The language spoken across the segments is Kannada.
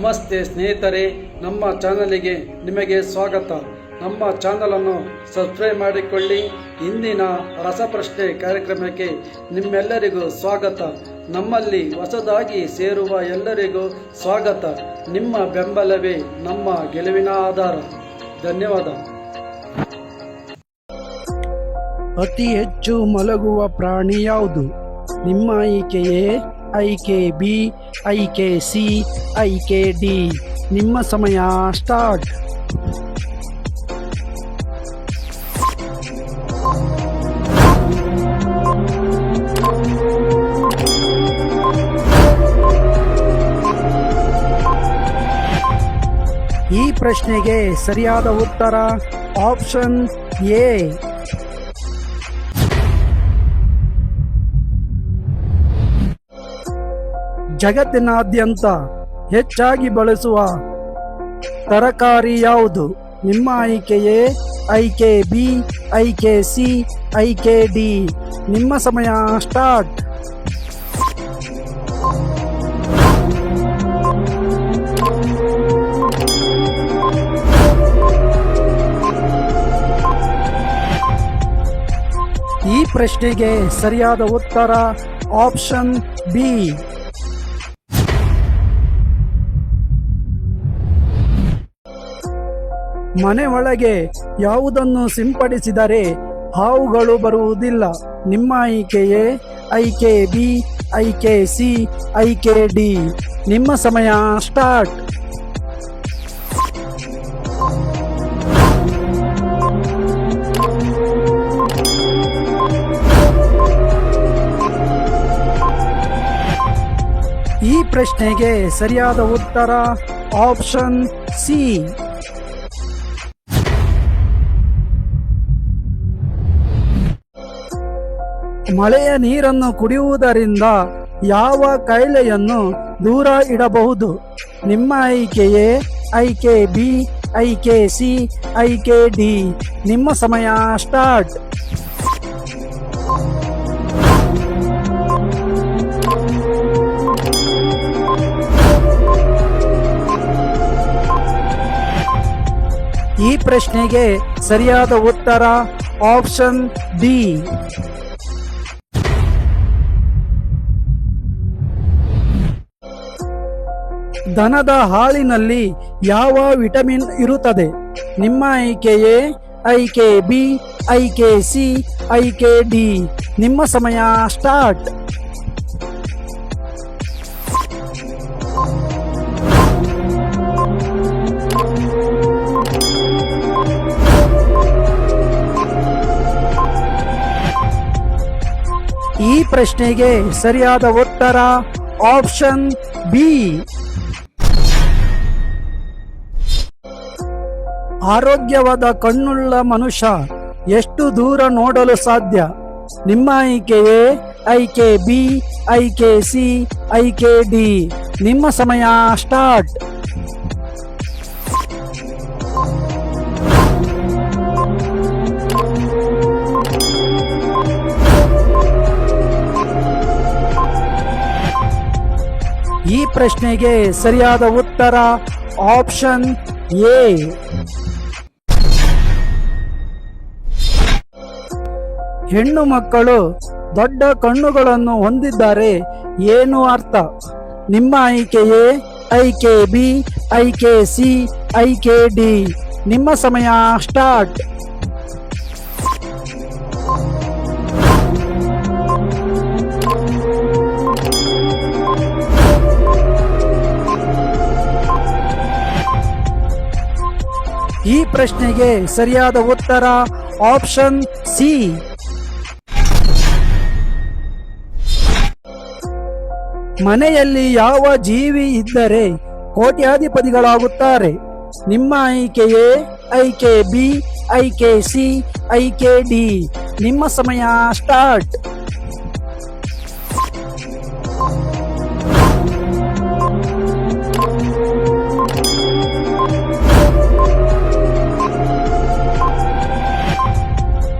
ನಮಸ್ತೆ ಸ್ನೇಹಿತರೆ, ನಮ್ಮ ಚಾನಲಿಗೆ ನಿಮಗೆ ಸ್ವಾಗತ. ನಮ್ಮ ಚಾನಲನ್ನು ಸಬ್ಸ್ಕ್ರೈಬ್ ಮಾಡಿಕೊಳ್ಳಿ. ಇಂದಿನ ರಸಪ್ರಶ್ನೆ ಕಾರ್ಯಕ್ರಮಕ್ಕೆ ನಿಮ್ಮೆಲ್ಲರಿಗೂ ಸ್ವಾಗತ. ನಮ್ಮಲ್ಲಿ ಹೊಸದಾಗಿ ಸೇರುವ ಎಲ್ಲರಿಗೂ ಸ್ವಾಗತ. ನಿಮ್ಮ ಬೆಂಬಲವೇ ನಮ್ಮ ಗೆಲುವಿನ ಆಧಾರ. ಧನ್ಯವಾದ. ಅತಿ ಹೆಚ್ಚು ಮಲಗುವ ಪ್ರಾಣಿ ಯಾವುದು? ನಿಮ್ಮ ಆಯ್ಕೆಯೇ IK B, I K C, I K D. ನಿಮ್ಮ ಸಮಯ ಸ್ಟಾರ್ಟ್. ಈ ಪ್ರಶ್ನೆಗೆ ಸರಿಯಾದ ಉತ್ತರ ಆಪ್ಷನ್ ಎ. ಜಗತ್ತಿನಾದ್ಯಂತ ಹೆಚ್ಚಾಗಿ ಬಳಸುವ ತರಕಾರಿ ಯಾವುದು? ನಿಮ್ಮ ಆಯ್ಕೆಯೇ? ಐಕೆ ಬಿ ಐಕೆ ಸಿ ಐಕೆ ಡಿ. ನಿಮ್ಮ ಸಮಯ ಸ್ಟಾರ್ಟ್. ಈ ಪ್ರಶ್ನೆಗೆ ಸರಿಯಾದ ಉತ್ತರ ಆಪ್ಷನ್ ಬಿ. ಮನೆ ಒಳಗೆ ಯಾವುದನ್ನು ಸಿಂಪಡಿಸಿದರೆ ಹಾವುಗಳು ಬರುವುದಿಲ್ಲ. ನಿಮ್ಮ ಆಯ್ಕೆಯೇ? ಐಕೆ ಬಿ, ಐಕೆ ಸಿ, ಐಕೆ ಡಿ. ನಿಮ್ಮ ಸಮಯ ಸ್ಟಾರ್ಟ್. ಈ ಪ್ರಶ್ನೆಗೆ ಸರಿಯಾದ ಉತ್ತರ ಆಪ್ಷನ್ ಸಿ. ಮಳೆಯ ನೀರನ್ನು ಕುಡಿಯುವುದರಿಂದ ಯಾವ ಕಾಯಿಲೆಯನ್ನು ದೂರ ಇಡಬಹುದು? ನಿಮ್ಮ ಆಯ್ಕೆಯೇ? ಐಕೆ ಬಿ ಐಕೆ ಸಿ ಐಕೆ ಡಿ. ನಿಮ್ಮ ಸಮಯ ಸ್ಟಾರ್ಟ್. ಈ ಪ್ರಶ್ನೆಗೆ ಸರಿಯಾದ ಉತ್ತರ ಆಪ್ಷನ್ ಡಿ. ದನದ ಹಾಲಿನಲ್ಲಿ ಯಾವ ವಿಟಮಿನ್ ಇರುತ್ತದೆ? ನಿಮ್ಮ ಆಯ್ಕೆಯೇ ಐಕೆ ಬಿ, ಐಕೆ ಸಿ, ಐಕೆ ಡಿ. ನಿಮ್ಮ ಸಮಯ ಸ್ಟಾರ್ಟ್. ಈ ಪ್ರಶ್ನೆಗೆ ಸರಿಯಾದ ಉತ್ತರ ಆಪ್ಷನ್ ಬಿ. ಆರೋಗ್ಯವಾದ ಕಣ್ಣುಳ್ಳ ಮನುಷ್ಯ ಎಷ್ಟು ದೂರ ನೋಡಲು ಸಾಧ್ಯ? ನಿಮ್ಮ ಆಯ್ಕೆಯೇ ಐಕೆ ಬಿ, ಐಕೆ ಸಿ, ಐಕೆ ಡಿ. ನಿಮ್ಮ ಸಮಯ ಸ್ಟಾರ್ಟ್. ಈ ಪ್ರಶ್ನೆಗೆ ಸರಿಯಾದ ಉತ್ತರ ಆಪ್ಷನ್ ಎ. ಹೆಣ್ಣು ಮಕ್ಕಳು ದೊಡ್ಡ ಕಣ್ಣುಗಳನ್ನು ಹೊಂದಿದ್ದಾರೆ. ಏನು ಅರ್ಥ? ನಿಮ್ಮ ಆಯ್ಕೆಯೇ ಐಕೆ ಬಿ ಐಕೆ ಸಿ ಐಕೆ ಡಿ ನಿಮ್ಮ ಸಮಯ ಸ್ಟಾರ್ಟ್. ಈ ಪ್ರಶ್ನೆಗೆ ಸರಿಯಾದ ಉತ್ತರ ಆಪ್ಷನ್ ಸಿ. ಮನೆಯಲ್ಲಿ ಯಾವ ಜೀವಿ ಇದ್ದರೆ ಕೋಟ್ಯಾಧಿಪತಿಗಳಾಗುತ್ತಾರೆ. ನಿಮ್ಮ ಆಯ್ಕೆಯೇ ಐಕೆ ಬಿ, ಐಕೆ ಸಿ, ಐಕೆ ಡಿ. ನಿಮ್ಮ ಸಮಯ ಸ್ಟಾರ್ಟ್.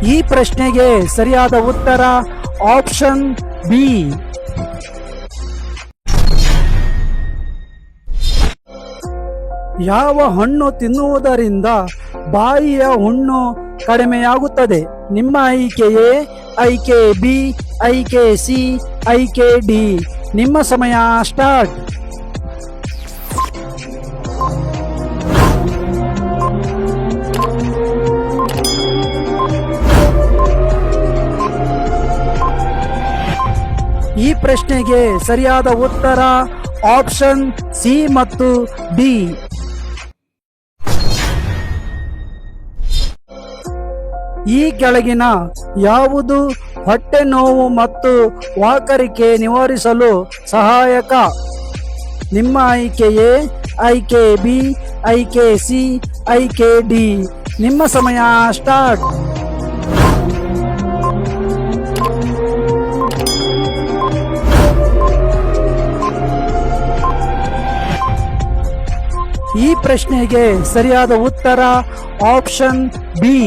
ಈ ಪ್ರಶ್ನೆಗೆ ಸರಿಯಾದ ಉತ್ತರ ಆಪ್ಷನ್ ಬಿ. ಯಾವ ಹಣ್ಣು ತಿನ್ನುವುದರಿಂದ ಬಾಯಿಯ ಹುಣ್ಣು ಕಡಿಮೆಯಾಗುತ್ತದೆ. ನಿಮ್ಮ ಆಯ್ಕೆಯೇ ಐಕೆ ಬಿ, ಐಕೆ ಸಿ, ಐಕೆ ಡಿ. ನಿಮ್ಮ ಸಮಯ ಸ್ಟಾರ್ಟ್. ಈ ಪ್ರಶ್ನೆಗೆ ಸರಿಯಾದ ಉತ್ತರ ಆಪ್ಷನ್ ಸಿ ಮತ್ತು ಡಿ. ಈ ಕೆಳಗಿನ ಯಾವುದು ಹೊಟ್ಟೆ ನೋವು ಮತ್ತು ವಾಕರಿಕೆ ನಿವಾರಿಸಲು ಸಹಾಯಕ? ನಿಮ್ಮ ಆಯ್ಕೆ ಬಿ, ಆಯ್ಕೆ ಸಿ, ಆಯ್ಕೆ ಡಿ. ನಿಮ್ಮ ಸಮಯ ಸ್ಟಾರ್ಟ್. ಈ ಪ್ರಶ್ನೆಗೆ ಸರಿಯಾದ ಉತ್ತರ ಆಪ್ಷನ್ ಬಿ.